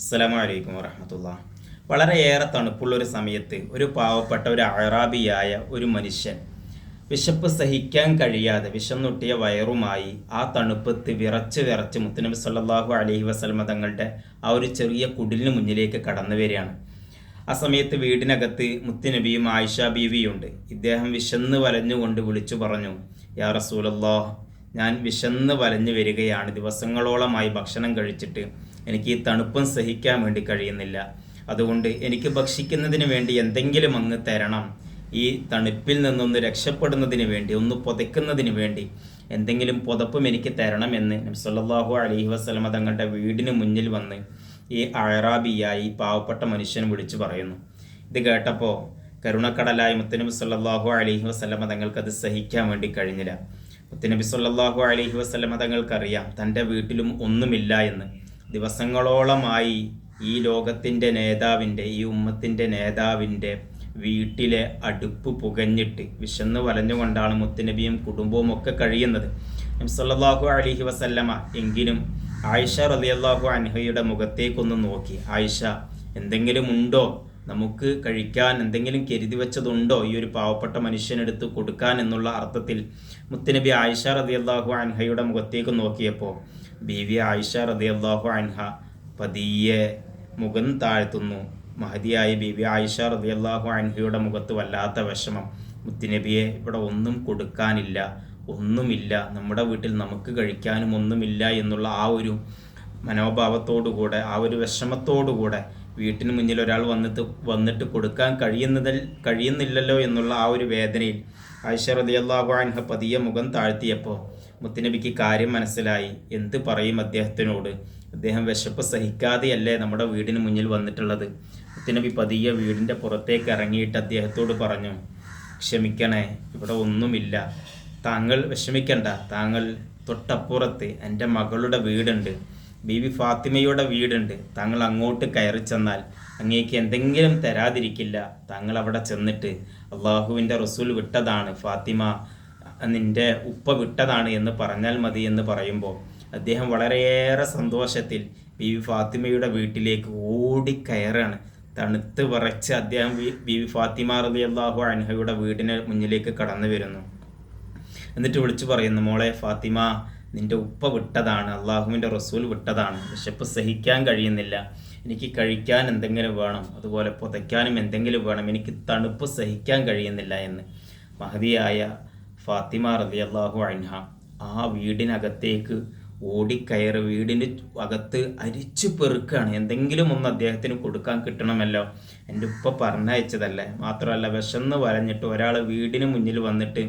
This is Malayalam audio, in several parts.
അസ്സലാമു അലൈക്കും വറഹമത്തുള്ള. വളരെയേറെ തണുപ്പുള്ളൊരു സമയത്ത് ഒരു പാവപ്പെട്ട ഒരു അറാബിയായ ഒരു മനുഷ്യൻ വിശപ്പ് സഹിക്കാൻ കഴിയാതെ വിശന്നൊട്ടിയ വയറുമായി ആ തണുപ്പത്ത് വിറച്ച് വിറച്ച് മുത്തനബി സല്ലാഹു അലഹി വസല്ലമ തങ്ങളുടെ ആ ഒരു ചെറിയ കുടിലിന് മുന്നിലേക്ക് കടന്നു വരികയാണ്. ആ സമയത്ത് വീടിനകത്ത് മുത്തുനബിയും ആയിഷ ബീവിയുണ്ട്. ഇദ്ദേഹം വിശന്ന് വലഞ്ഞുകൊണ്ട് വിളിച്ചു പറഞ്ഞു യാ റസൂലല്ലാഹ് ഞാൻ വിശന്ന് വലഞ്ഞു വരികയാണ്. ദിവസങ്ങളോളമായി ഭക്ഷണം കഴിച്ചിട്ട് എനിക്ക് ഈ തണുപ്പും സഹിക്കാൻ വേണ്ടി കഴിയുന്നില്ല. അതുകൊണ്ട് എനിക്ക് ഭക്ഷിക്കുന്നതിന് വേണ്ടി എന്തെങ്കിലും അങ്ങ് തരണം. ഈ തണുപ്പിൽ നിന്നൊന്ന് രക്ഷപ്പെടുന്നതിന് വേണ്ടി ഒന്ന് പുതയ്ക്കുന്നതിന് വേണ്ടി എന്തെങ്കിലും പുതപ്പും എനിക്ക് തരണം എന്ന് നബ്സല്ലാഹു അലഹി വസ്ലമ തങ്ങളുടെ വീടിന് മുന്നിൽ വന്ന് ഈ അഴറാബിയായി പാവപ്പെട്ട മനുഷ്യൻ വിളിച്ചു പറയുന്നു. ഇത് കേട്ടപ്പോൾ കരുണക്കടലായ മുത്തനബി സല്ലാഹു അലഹി വസ്ലമ അത് സഹിക്കാൻ വേണ്ടി കഴിഞ്ഞില്ല. മുത്തനബി സല്ലാഹു അലഹി വസ്ലമ തങ്ങൾക്കറിയാം തന്റെ വീട്ടിലും ഒന്നുമില്ല എന്ന്. ദിവസങ്ങളോളമായി ഈ ലോകത്തിന്റെ നേതാവിന്റെ ഈ ഉമ്മത്തിന്റെ നേതാവിന്റെ വീട്ടിലെ അടുപ്പ് പുകഞ്ഞിട്ട് വിശന്ന് വലഞ്ഞുകൊണ്ടാണ് മുത്തുനബിയും കുടുംബവും ഒക്കെ കഴിയുന്നത്. നബി അലിഹി വസല്ലമ എങ്കിലും ആയിഷ റളിയല്ലാഹു അൻഹയുടെ മുഖത്തേക്കൊന്ന് നോക്കി. ആയിഷ എന്തെങ്കിലും ഉണ്ടോ? നമുക്ക് കഴിക്കാൻ എന്തെങ്കിലും കരുതി വെച്ചതുണ്ടോ? ഈ ഒരു പാവപ്പെട്ട മനുഷ്യനെടുത്ത് കൊടുക്കാൻ എന്നുള്ള അർത്ഥത്തിൽ മുത്തുനബി ആയിഷ റളിയല്ലാഹു അൻഹയുടെ മുഖത്തേക്ക് നോക്കിയപ്പോൾ ബീവി ആയിഷ റളിയല്ലാഹു അൻഹ പതിയെ മുഖം താഴ്ത്തുന്നു. മഹതിയായ ബീവി ആയിഷ റളിയല്ലാഹു അൻഹയുടെ മുഖത്ത് വല്ലാത്ത വിഷമം. മുത്തുനബിയെ ഇവിടെ ഒന്നും കൊടുക്കാനില്ല ഒന്നുമില്ല. നമ്മുടെ വീട്ടിൽ നമുക്ക് കഴിക്കാനും ഒന്നുമില്ല എന്നുള്ള ആ ഒരു മനോഭാവത്തോടുകൂടെ ആ ഒരു വിഷമത്തോടുകൂടെ വീട്ടിന് മുന്നിൽ ഒരാൾ വന്നിട്ട് വന്നിട്ട് കൊടുക്കാൻ കഴിയുന്നതിൽ കഴിയുന്നില്ലല്ലോ എന്നുള്ള ആ ഒരു വേദനയിൽ ആയിഷ റളിയല്ലാഹു അൻഹ പതിയെ മുഖം താഴ്ത്തിയപ്പോൾ മുത്തുനബിക്ക് കാര്യം മനസ്സിലായി. എന്ത് പറയും അദ്ദേഹത്തിനോട്? അദ്ദേഹം വിശപ്പ് സഹിക്കാതെയല്ലേ നമ്മുടെ വീടിന് മുന്നിൽ വന്നിട്ടുള്ളത്? മുത്തുനബി പതിയെ വീടിന്റെ പുറത്തേക്ക് ഇറങ്ങിയിട്ട് അദ്ദേഹത്തോട് പറഞ്ഞു ക്ഷമിക്കണേ ഇവിടെ ഒന്നുമില്ല. താങ്കൾ വിഷമിക്കണ്ട. താങ്കൾ തൊട്ടപ്പുറത്ത് എന്റെ മകളുടെ വീടുണ്ട്. ബീവി ഫാത്തിമയുടെ വീടുണ്ട്. താങ്കൾ അങ്ങോട്ട് കയറി ചെന്നാൽ അങ്ങേക്ക് എന്തെങ്കിലും തരാതിരിക്കില്ല. താങ്കൾ അവിടെ ചെന്നിട്ട് അള്ളാഹുവിന്റെ റസൂൽ വിട്ടതാണ് ഫാത്തിമ നിന്റെ ഉപ്പ വിട്ടതാണ് എന്ന് പറഞ്ഞാൽ മതി എന്ന് പറയുമ്പോൾ അദ്ദേഹം വളരെയേറെ സന്തോഷത്തിൽ ബീവി ഫാത്തിമയുടെ വീട്ടിലേക്ക് ഓടിക്കയറാണ്. തണുത്ത് വിറച്ച് അദ്ദേഹം ബീവി ഫാത്തിമ റബി അള്ളാഹു അൻഹയുടെ വീടിന് മുന്നിലേക്ക് കടന്നു വരുന്നു. എന്നിട്ട് വിളിച്ചു പറയുന്നു മോളെ ഫാത്തിമ നിന്റെ ഉപ്പ വിട്ടതാണ് അള്ളാഹുവിന്റെ റസൂൽ വിട്ടതാണ്. വിശപ്പ് സഹിക്കാൻ കഴിയുന്നില്ല. എനിക്ക് കഴിക്കാൻ എന്തെങ്കിലും വേണം. അതുപോലെ പുതയ്ക്കാനും എന്തെങ്കിലും വേണം. എനിക്ക് തണുപ്പ് സഹിക്കാൻ കഴിയുന്നില്ല എന്ന്. മഹതിയായ ഫാത്തിമ റബി അള്ളാഹു അൻഹ ആ വീടിനകത്തേക്ക് ഓടിക്കയറി വീടിന്റെ അകത്ത് അരിച്ചു പെറുക്കുകയാണ് എന്തെങ്കിലും ഒന്ന് അദ്ദേഹത്തിന് കൊടുക്കാൻ കിട്ടണമല്ലോ. എന്റെ ഉപ്പ പറഞ്ഞയച്ചതല്ലേ. മാത്രമല്ല വിശന്ന് വരഞ്ഞിട്ട് ഒരാൾ വീടിന് മുന്നിൽ വന്നിട്ട്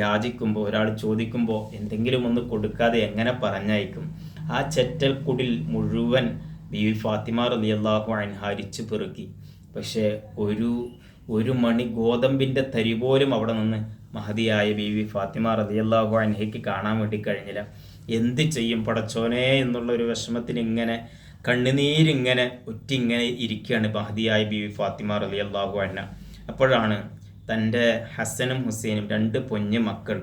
യാചിക്കുമ്പോൾ ഒരാൾ ചോദിക്കുമ്പോൾ എന്തെങ്കിലും ഒന്ന് കൊടുക്കാതെ എങ്ങനെ പറഞ്ഞയക്കും? ആ ചെറ്റൽക്കുടിൽ മുഴുവൻ ബീവി ഫാത്തിമ റളിയല്ലാഹു അൻഹ അരിച്ചു പെറുക്കി. പക്ഷേ ഒരു ഒരു മണി ഗോതമ്പിന്റെ തരി പോലും അവിടെ നിന്ന് മഹതിയായ ബി വി ഫാത്തിമ റതിയല്ലാഹു അൻഹയ്ക്ക് കാണാൻ വേണ്ടി കഴിഞ്ഞില്ല. എന്ത് ചെയ്യും പടച്ചോനെ എന്നുള്ള ഒരു വിഷമത്തിന് ഇങ്ങനെ കണ്ണുനീരിങ്ങനെ ഒറ്റിങ്ങനെ ഇരിക്കുകയാണ് മഹതിയായ ബി വി ഫാത്തിമ റതിയല്ലാഹു അൻഹ. അപ്പോഴാണ് തന്റെ ഹസനും ഹുസൈനും രണ്ട് പൊഞ്ഞ് മക്കൾ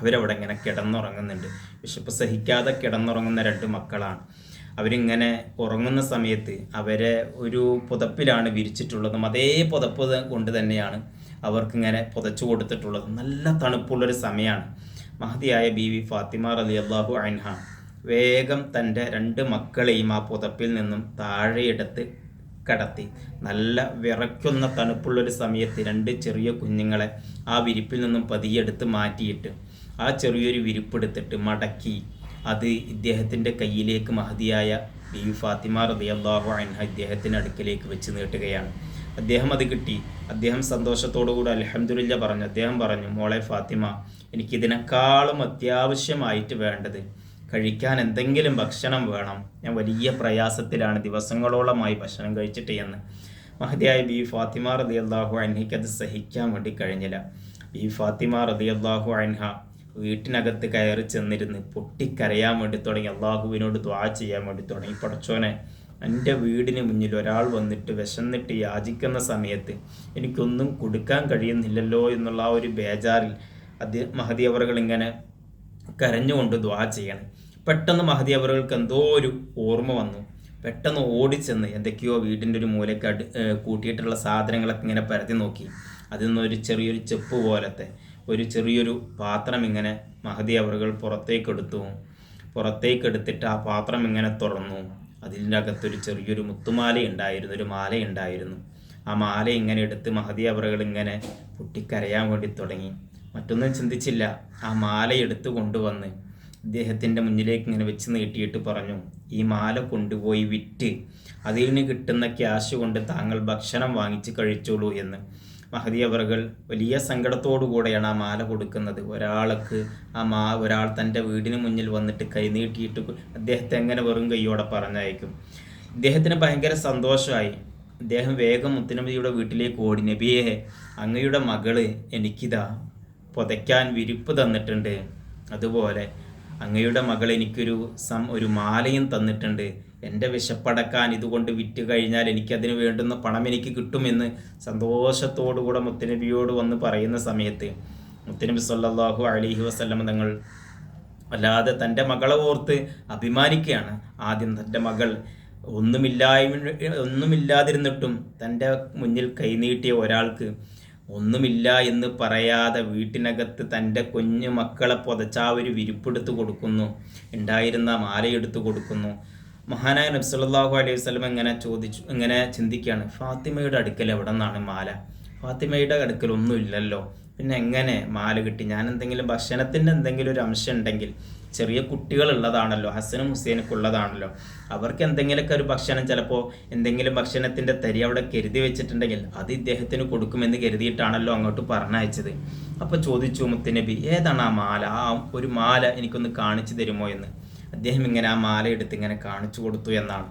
അവരവിടെ ഇങ്ങനെ കിടന്നുറങ്ങുന്നുണ്ട്. വിശപ്പ് സഹിക്കാതെ കിടന്നുറങ്ങുന്ന രണ്ട് മക്കളാണ്. അവരിങ്ങനെ ഉറങ്ങുന്ന സമയത്ത് അവരെ ഒരു പുതപ്പിലാണ് വിരിച്ചിട്ടുള്ളതും അതേ പുതപ്പ് കൊണ്ട് തന്നെയാണ് അവർക്കിങ്ങനെ പുതച്ചു കൊടുത്തിട്ടുള്ളത്. നല്ല തണുപ്പുള്ളൊരു സമയമാണ് മഹതിയായ ബി വി ഫാത്തിമ റലി അള്ളാഹു അൻഹ വേഗം തന്റെ രണ്ട് മക്കളെയും ആ പുതപ്പിൽ നിന്നും താഴെയെടുത്ത് കടത്തി. നല്ല വിറയ്ക്കുന്ന തണുപ്പുള്ളൊരു സമയത്ത് രണ്ട് ചെറിയ കുഞ്ഞുങ്ങളെ ആ വിരിപ്പിൽ നിന്നും പതിയെടുത്ത് മാറ്റിയിട്ട് ആ ചെറിയൊരു വിരിപ്പെടുത്തിട്ട് മടക്കി. അത് ഇദ്ദേഹത്തിന്റെ കയ്യിലേക്ക് മഹതിയായ ബി ഫാത്തിമ റളിയല്ലാഹു അൻഹ ഇദ്ദേഹത്തിന്റെ അടുക്കിലേക്ക് വെച്ച് നീട്ടുകയാണ്. അദ്ദേഹം അത് കിട്ടി. അദ്ദേഹം സന്തോഷത്തോടു കൂടി അലഹമുല്ല പറഞ്ഞു. അദ്ദേഹം പറഞ്ഞു മോളെ ഫാത്തിമ എനിക്ക് എനിക്കിതിനേക്കാളും അത്യാവശ്യമായിട്ട് വേണ്ടത് കഴിക്കാൻ എന്തെങ്കിലും ഭക്ഷണം വേണം. ഞാൻ വലിയ പ്രയാസത്തിലാണ് ദിവസങ്ങളോളമായി ഭക്ഷണം കഴിച്ചിട്ട് എന്ന്. മഹതിയായ ബി. ഫാത്തിമ റതി അള്ളാഹു അൻഹയ്ക്ക് അത് സഹിക്കാൻ വേണ്ടി കഴിഞ്ഞില്ല. ബി. ഫാത്തിമ റതി അള്ളാഹു അൻഹ വീട്ടിനകത്ത് കയറി ചെന്നിരുന്ന് പൊട്ടിക്കരയാൻ വേണ്ടി തുടങ്ങി. അള്ളാഹുവിനോട് ദ്വാ ചെയ്യാൻ വേണ്ടി തുടങ്ങി. പടച്ചോനെ എന്റെ വീടിന് മുന്നിൽ ഒരാൾ വന്നിട്ട് വിശന്നിട്ട് യാചിക്കുന്ന സമയത്ത് എനിക്കൊന്നും കൊടുക്കാൻ കഴിയുന്നില്ലല്ലോ എന്നുള്ള ആ ഒരു ബേജാറിൽ അത് മഹതി അവറുകൾ ഇങ്ങനെ കരഞ്ഞുകൊണ്ട് ദ്വാ ചെയ്യണം. പെട്ടെന്ന് മഹതി അവറുകൾക്ക് എന്തോ ഒരു ഓർമ്മ വന്നു. പെട്ടെന്ന് ഓടിച്ചെന്ന് എന്തൊക്കെയോ വീടിന്റെ ഒരു മൂലയ്ക്ക് അടി കൂട്ടിയിട്ടുള്ള സാധനങ്ങളൊക്കെ ഇങ്ങനെ പരത്തി നോക്കി. അതിൽ നിന്നൊരു ചെറിയൊരു ചെപ്പ് പോലത്തെ ഒരു ചെറിയൊരു പാത്രം ഇങ്ങനെ മഹതി അവറുകൾ പുറത്തേക്കെടുത്തു പുറത്തേക്കെടുത്തിട്ട് ആ പാത്രം ഇങ്ങനെ തുറന്നു. അതിന്റെ അകത്തൊരു ചെറിയൊരു മുത്തുമാല ഉണ്ടായിരുന്നു ഒരു മാല ഉണ്ടായിരുന്നു ആ മാല ഇങ്ങനെ എടുത്ത് മഹതി അവറുകൾ ഇങ്ങനെ പൊട്ടിക്കരയാൻ വേണ്ടി തുടങ്ങി. മറ്റൊന്നും ചിന്തിച്ചില്ല. ആ മാല എടുത്തു കൊണ്ടുവന്ന് ഇദ്ദേഹത്തിന്റെ മുന്നിലേക്ക് ഇങ്ങനെ വെച്ച് നീട്ടിയിട്ട് പറഞ്ഞു ഈ മാല കൊണ്ടുപോയി വിറ്റ് അതിൽ നിന്ന് കിട്ടുന്ന ക്യാഷ് കൊണ്ട് താങ്കൾ ഭക്ഷണം വാങ്ങിച്ച് കഴിച്ചോളൂ എന്ന്. മഹദി അവറുകൾ വലിയ കൂടെയാണ് ആ മാല കൊടുക്കുന്നത്. ഒരാൾക്ക് ആ മാ ഒരാൾ തന്റെ വീടിന് മുന്നിൽ വന്നിട്ട് കൈനീട്ടിയിട്ട് അദ്ദേഹത്തെ എങ്ങനെ വെറും കൈയോടെ പറഞ്ഞയക്കും? ഇദ്ദേഹത്തിന് ഭയങ്കര സന്തോഷമായി. അദ്ദേഹം വേഗം മുത്തനബിയുടെ വീട്ടിലേക്ക് ഓടി നബിയെ അങ്ങയുടെ മകൾ എനിക്കിതാ പുതയ്ക്കാൻ വിരിപ്പ് തന്നിട്ടുണ്ട്. അതുപോലെ അങ്ങയുടെ മകൾ എനിക്കൊരു സം ഒരു മാലയും തന്നിട്ടുണ്ട്. എന്റെ വിശപ്പടക്കാൻ ഇതുകൊണ്ട് വിറ്റ് കഴിഞ്ഞാൽ എനിക്കതിന് വേണ്ടുന്ന പണം എനിക്ക് കിട്ടുമെന്ന് സന്തോഷത്തോടുകൂടെ മുത്തനബിയോട് വന്ന് പറയുന്ന സമയത്ത് മുത്തനബി സല്ലാഹു അലിഹി വസല്ലം തങ്ങൾ അല്ലാതെ തന്റെ മകളെ ഓർത്ത് അഭിമാനിക്കുകയാണ്. ആദ്യം തന്റെ മകൾ ഒന്നുമില്ലായ്മ ഒന്നുമില്ലാതിരുന്നിട്ടും തന്റെ മുന്നിൽ കൈനീട്ടിയ ഒരാൾക്ക് ഒന്നുമില്ല എന്ന് പറയാതെ വീട്ടിനകത്ത് തന്റെ കുഞ്ഞു മക്കളെ പുതച്ച ഒരു വിരിപ്പെടുത്ത് കൊടുക്കുന്നു. ഉണ്ടായിരുന്ന മാലയെടുത്ത് കൊടുക്കുന്നു. മഹാനായ നബി നബ്സല്ലാഹു അലൈഹി വസ്ലം ഇങ്ങനെ ചോദിച്ചു ഇങ്ങനെ ചിന്തിക്കുകയാണ്. ഫാത്തിമയുടെ അടുക്കൽ എവിടെ നിന്നാണ് മാല? ഫാത്തിമയുടെ അടുക്കൽ ഒന്നുമില്ലല്ലോ പിന്നെ എങ്ങനെ മാല കിട്ടി? ഞാൻ എന്തെങ്കിലും ഭക്ഷണത്തിന്റെ എന്തെങ്കിലും ഒരു അംശം ഉണ്ടെങ്കിൽ ചെറിയ കുട്ടികളുള്ളതാണല്ലോ ഹസനും ഹുസൈനൊക്കെ ഉള്ളതാണല്ലോ അവർക്ക് എന്തെങ്കിലുമൊക്കെ ഒരു ഭക്ഷണം ചിലപ്പോൾ എന്തെങ്കിലും ഭക്ഷണത്തിന്റെ തരി അവിടെ കരുതി വെച്ചിട്ടുണ്ടെങ്കിൽ അത് ഇദ്ദേഹത്തിന് കൊടുക്കുമെന്ന് കരുതിയിട്ടാണല്ലോ അങ്ങോട്ട് പറഞ്ഞയച്ചത്. അപ്പോൾ ചോദിച്ചു മുത്തനബി ഏതാണ് ആ മാല? ആ ഒരു മാല എനിക്കൊന്ന് കാണിച്ചു തരുമോ എന്ന്. അദ്ദേഹം ഇങ്ങനെ ആ മാല എടുത്ത് ഇങ്ങനെ കാണിച്ചു കൊടുത്തു എന്നാണ്.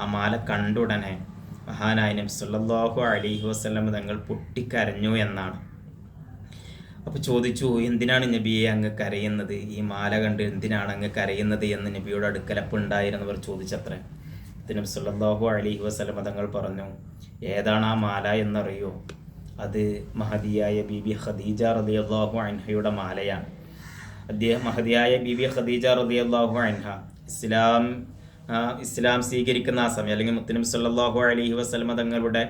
ആ മാല കണ്ടുടനെ മഹാനായ നബി സല്ലല്ലാഹു അലൈഹി വസല്ലം തങ്ങൾ പൊട്ടിക്കരഞ്ഞു എന്നാണ്. അപ്പോൾ ചോദിച്ചു എന്തിനാണ് നബിയെ അങ്ങ് കരയുന്നത്? ഈ മാല കണ്ട് എന്തിനാണ് അങ്ങ് കരയുന്നത് എന്ന് നബിയോട് അടുക്കലപ്പ് ഉണ്ടായിരുന്നവർ ചോദിച്ചത്രേ. നബി സല്ലല്ലാഹു അലൈഹി വസല്ലം തങ്ങൾ പറഞ്ഞു ഏതാണ് ആ മാല എന്നറിയോ? അത് മഹദിയായ ബീബി ഖദീജ റളിയല്ലാഹു അൻഹയുടെ മാലയാണ്. അദ്ദേഹം മഹദിയായ ബീബി ഖദീജ റളിയല്ലാഹു അൻഹ. ഇസ്ലാം ഇസ്ലാം സ്വീകരിക്കുന്ന ആ സമയം അല്ലെങ്കിൽ മുത്തനബി സല്ലാഹു അലഹി വസ്ലമ തങ്ങളുടെ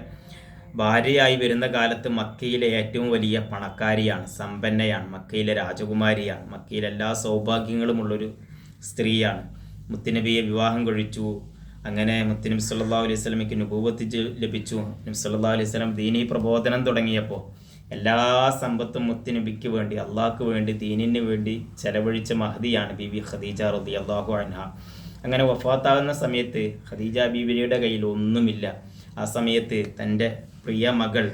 ഭാര്യയായി വരുന്ന കാലത്ത് മക്കയിലെ ഏറ്റവും വലിയ പണക്കാരിയാണ് സമ്പന്നയാണ് മക്കയിലെ രാജകുമാരിയാണ് മക്കയിലെ എല്ലാ സൗഭാഗ്യങ്ങളുമുള്ളൊരു സ്ത്രീയാണ്. മുത്തുനബിയെ വിവാഹം കഴിച്ചു. അങ്ങനെ മുത്തുനബി സല്ലാ അലൈഹി സ്വലമിക്ക് നുബൂവത്ത് ലഭിച്ചു. നബി സല്ലാ അലൈഹി സ്വലം ദീനീ പ്രബോധനം തുടങ്ങിയപ്പോൾ എല്ലാ സമ്പത്തും മുത്തുനബിക്ക് വേണ്ടി അള്ളാഹ്ക്ക് വേണ്ടി ദീനിന് വേണ്ടി ചെലവഴിച്ച മഹദിയാണ് ബീബി ഖദീജ റതി അള്ളാഹു അൻഹ. അങ്ങനെ വഫാത്താകുന്ന സമയത്ത് ഖദീജ ബീബിയുടെ കയ്യിൽ ഒന്നുമില്ല. ആ സമയത്ത് തന്റെ പ്രിയ മകൾ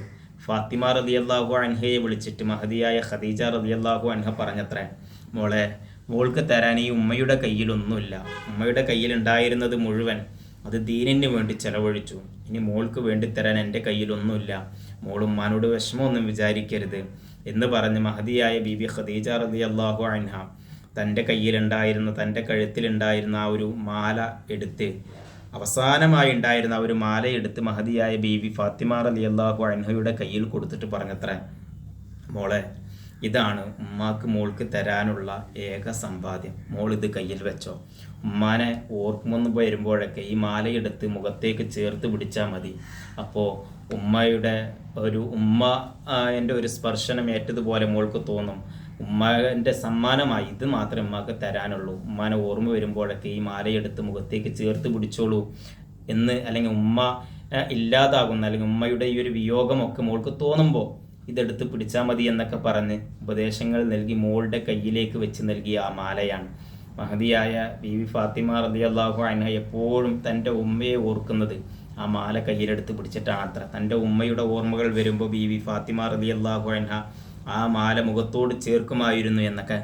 ഫാത്തിമ റതി അള്ളാഹു അൻഹയെ വിളിച്ചിട്ട് മഹദിയായ ഖദീജ റതി അള്ളാഹു അൻഹ പറഞ്ഞത്രേ മോളെ മോൾക്ക് തരാൻ ഈ ഉമ്മയുടെ കയ്യിലൊന്നുമില്ല ഉമ്മയുടെ കയ്യിൽ ഉണ്ടായിരുന്നത് മുഴുവൻ അത് ദീനിന് വേണ്ടി ചെലവഴിച്ചു. ഇനി മോൾക്ക് വേണ്ടി തരാൻ എന്റെ കയ്യിലൊന്നുമില്ല മോൾ ഉമ്മാനോട് വിഷമമൊന്നും വിചാരിക്കരുത് എന്ന് പറഞ്ഞ് മഹദിയായ ബീബി ഖദീജ റതി അള്ളാഹു അൻഹ തന്റെ കയ്യിലുണ്ടായിരുന്ന തന്റെ കഴുത്തിലുണ്ടായിരുന്ന ആ ഒരു മാല എടുത്ത് അവസാനമായി ഉണ്ടായിരുന്ന ആ ഒരു മാല എടുത്ത് മഹദിയായ ബീവി ഫാത്തിമ റലി അള്ളാഹു അൻഹയുടെ കയ്യിൽ കൊടുത്തിട്ട് പറഞ്ഞത്ര മോളെ ഇതാണ് ഉമ്മാക്ക് മോൾക്ക് തരാനുള്ള ഏക സമ്പാദ്യം. മോൾ ഇത് കയ്യിൽ വെച്ചോ. ഉമ്മാനെ ഓർക്കുമെന്ന് വരുമ്പോഴൊക്കെ ഈ മാലയെടുത്ത് മുഖത്തേക്ക് ചേർത്ത് പിടിച്ചാൽ മതി. അപ്പോൾ ഉമ്മയുടെ ഒരു ഉമ്മ എന്റെ ഒരു സ്പർശനം ഏറ്റതുപോലെ മോൾക്ക് തോന്നും. ഉമ്മന്റെ സമ്മാനമായി ഇത് മാത്രമേ ഉമ്മക്ക് തരാനുള്ളൂ. ഉമ്മാനെ ഓർമ്മ വരുമ്പോഴൊക്കെ ഈ മാലയെടുത്ത് മുഖത്തേക്ക് ചേർത്ത് പിടിച്ചോളൂ എന്ന് അല്ലെങ്കിൽ ഉമ്മ ഇല്ലാതാകുന്ന അല്ലെങ്കിൽ ഉമ്മയുടെ ഈ ഒരു വിയോഗമൊക്കെ മോൾക്ക് തോന്നുമ്പോൾ ഇതെടുത്ത് പിടിച്ചാൽ മതി എന്നൊക്കെ പറഞ്ഞ് ഉപദേശങ്ങൾ നൽകി മോളുടെ കയ്യിലേക്ക് വെച്ച് നൽകിയ ആ മാലയാണ്. മഹതിയായ ബി വി ഫാത്തിമ റതി അള്ളാഹു അൻഹ എപ്പോഴും തന്റെ ഉമ്മയെ ഓർക്കുന്നത് ആ മാല കയ്യിലെടുത്ത് പിടിച്ചിട്ടാണ് അത്ര. തന്റെ ഉമ്മയുടെ ഓർമ്മകൾ വരുമ്പോൾ ബി വി ഫാത്തിമ റതി അള്ളാഹു അൻഹ ആ മാല മുഖത്തോട് ചേർക്കുമായിരുന്നു എന്നൊക്കെ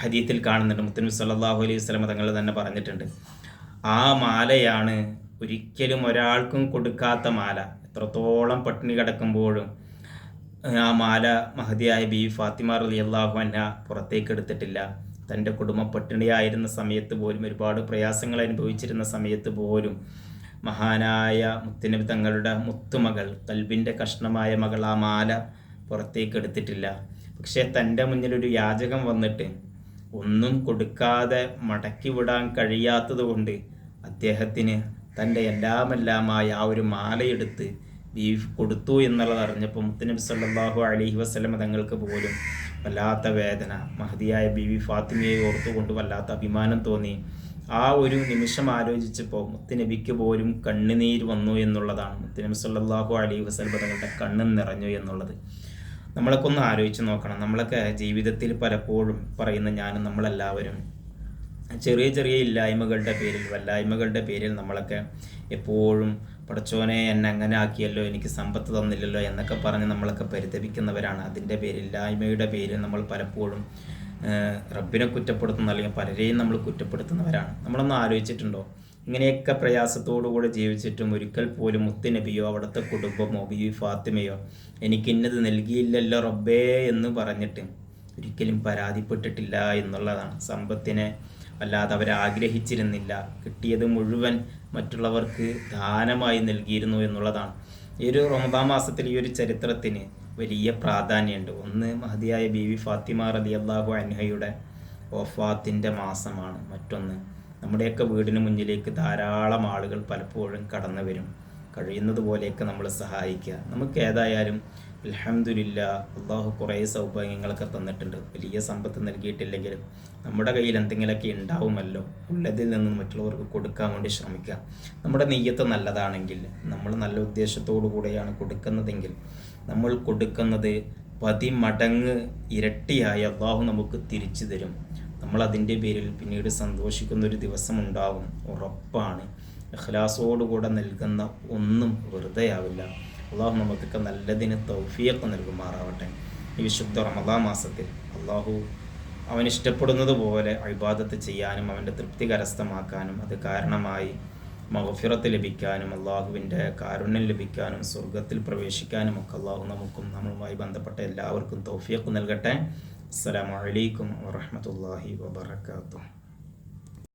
ഹദീത്തിൽ കാണുന്നുണ്ട്. മുത്തനബി സല്ലാഹു അലൈഹി വസ്ലമ തങ്ങൾ തന്നെ പറഞ്ഞിട്ടുണ്ട്. ആ മാലയാണ് ഒരിക്കലും ഒരാൾക്കും കൊടുക്കാത്ത മാല. എത്രത്തോളം പട്ടിണി കിടക്കുമ്പോഴും ആ മാല മഹതിയായ ബി ഫാത്തിമ റലി അള്ളാഹു അൻഹ പുറത്തേക്ക് എടുത്തിട്ടില്ല തന്റെ കുടുംബം പട്ടിണിയായിരുന്ന സമയത്ത് പോലും ഒരുപാട് പ്രയാസങ്ങൾ അനുഭവിച്ചിരുന്ന സമയത്ത് പോലും മഹാനായ മുത്തുനബി തങ്ങളുടെ മുത്തുമകൾ കൽബിന്റെ കഷ്ണമായ മകൾ ആ മാല പുറത്തേക്ക് എടുത്തിട്ടില്ല പക്ഷേ തന്റെ മുന്നിൽ ഒരു യാചകം വന്നിട്ട് ഒന്നും കൊടുക്കാതെ മടക്കി വിടാൻ കഴിയാത്തത് കൊണ്ട് അദ്ദേഹത്തിന് തന്റെ എല്ലാമെല്ലാമായ ആ ഒരു മാലയെടുത്ത് ബീഫ് കൊടുത്തു എന്നുള്ളത് അറിഞ്ഞപ്പോൾ മുത്തനബി സല്ലാഹു അലഹി വസ്ലമ തങ്ങൾക്ക് പോലും വല്ലാത്ത വേദന മഹതിയായ ബീവി ഫാത്തിമയെ ഓർത്തുകൊണ്ട് വല്ലാത്ത അഭിമാനം തോന്നി. ആ ഒരു നിമിഷം ആലോചിച്ചപ്പോൾ മുത്തുനബിക്ക് പോലും കണ്ണുനീര് വന്നു എന്നുള്ളതാണ്. മുത്തുനബി സല്ലാഹു അലൈഹി വസ്ലമ തങ്ങളുടെ കണ്ണ് നിറഞ്ഞു എന്നുള്ളത്. നമ്മളൊക്കെ ഒന്ന് ആലോചിച്ച് നോക്കണം. നമ്മളൊക്കെ ജീവിതത്തിൽ പലപ്പോഴും പറയുന്ന ഞാനും നമ്മളെല്ലാവരും ചെറിയ ചെറിയ ഇല്ലായ്മകളുടെ പേരിൽ വല്ലായ്മകളുടെ പേരിൽ നമ്മളൊക്കെ എപ്പോഴും പടച്ചോനെ എന്നെ അങ്ങനെ ആക്കിയല്ലോ എനിക്ക് സമ്പത്ത് തന്നില്ലല്ലോ എന്നൊക്കെ പറഞ്ഞ് നമ്മളൊക്കെ പരിതപിക്കുന്നവരാണ്. അതിന്റെ പേരിൽ ഇല്ലായ്മയുടെ പേരിൽ നമ്മൾ പലപ്പോഴും റബ്ബിനെ കുറ്റപ്പെടുത്തുന്ന അല്ലെങ്കിൽ പലരെയും നമ്മൾ കുറ്റപ്പെടുത്തുന്നവരാണ്. നമ്മളൊന്ന് ആലോചിച്ചിട്ടുണ്ടോ? ഇങ്ങനെയൊക്കെ പ്രയാസത്തോടുകൂടെ ജീവിച്ചിട്ടും ഒരിക്കൽ പോലും മുത്തുനബിയോ അവിടുത്തെ കുടുംബമോ ബി ഫാത്തിമയോ എനിക്ക് ഇന്നത് നൽകിയില്ലല്ലോ റബ്ബേ എന്ന് പറഞ്ഞിട്ട് ഒരിക്കലും പരാതിപ്പെട്ടിട്ടില്ല എന്നുള്ളതാണ്. സമ്പത്തിനെ അല്ലാതെ അവരാഗ്രഹിച്ചിരുന്നില്ല കിട്ടിയത് മുഴുവൻ മറ്റുള്ളവർക്ക് ദാനമായി നൽകിയിരുന്നു എന്നുള്ളതാണ്. ഈ ഒരു റമദാ മാസത്തിൽ ഈ ഒരു ചരിത്രത്തിന് വലിയ പ്രാധാന്യമുണ്ട്. ഒന്ന് മഹതിയായ ബീവി ഫാത്തിമ റലി അള്ളാഹു അൻഹയുടെ വഫാത്തിന്റെ മാസമാണ്. മറ്റൊന്ന് നമ്മുടെയൊക്കെ വീടിന് മുന്നിലേക്ക് ധാരാളം ആളുകൾ പലപ്പോഴും കടന്നു വരും. കഴിയുന്നത് പോലെയൊക്കെ നമ്മൾ സഹായിക്കുക. നമുക്ക് ഏതായാലും അലഹമുല്ല അള്ളാഹു കുറേ സൗഭാഗ്യങ്ങളൊക്കെ തന്നിട്ടുണ്ട്. വലിയ സമ്പത്ത് നൽകിയിട്ടില്ലെങ്കിലും നമ്മുടെ കയ്യിൽ എന്തെങ്കിലുമൊക്കെ ഉണ്ടാവുമല്ലോ ഉള്ളതിൽ നിന്ന് മറ്റുള്ളവർക്ക് കൊടുക്കാൻ വേണ്ടി ശ്രമിക്കുക. നമ്മുടെ നെയ്യത്ത് നല്ലതാണെങ്കിൽ നമ്മൾ നല്ല ഉദ്ദേശത്തോടു കൂടെയാണ് കൊടുക്കുന്നതെങ്കിൽ നമ്മൾ കൊടുക്കുന്നത് പതിമടങ്ങ് ഇരട്ടിയായി അള്ളാഹു നമുക്ക് തിരിച്ചു തരും. നമ്മൾ അതിന്റെ പേരിൽ പിന്നീട് സന്തോഷിക്കുന്ന ഒരു ദിവസം ഉണ്ടാകും ഉറപ്പാണ് അഖ്ലാസോടുകൂടെ നൽകുന്ന ഒന്നും വെറുതെ ആവില്ല അള്ളാഹു നമുക്കൊക്കെ നല്ലതിന് തൗഫിയൊക്കെ നൽകുമാറാവട്ടെ. ഈ വിശുദ്ധ റമദാ മാസത്തിൽ അള്ളാഹു അവൻ ഇഷ്ടപ്പെടുന്നത് പോലെ അഭിബാദത്ത് ചെയ്യാനും അവന്റെ തൃപ്തി കരസ്ഥമാക്കാനും അത് കാരണമായി മഹഫിറത്ത് ലഭിക്കാനും അള്ളാഹുവിന്റെ കാരുണ്യം ലഭിക്കാനും സ്വർഗത്തിൽ പ്രവേശിക്കാനും ഒക്കെ അള്ളാഹു നമുക്കും നമ്മളുമായി ബന്ധപ്പെട്ട എല്ലാവർക്കും തോഫിയൊക്കെ നൽകട്ടെ. അസ്സലാമു അലൈക്കും വറഹ്മത്തുള്ളാഹി വബറകാതുഹു.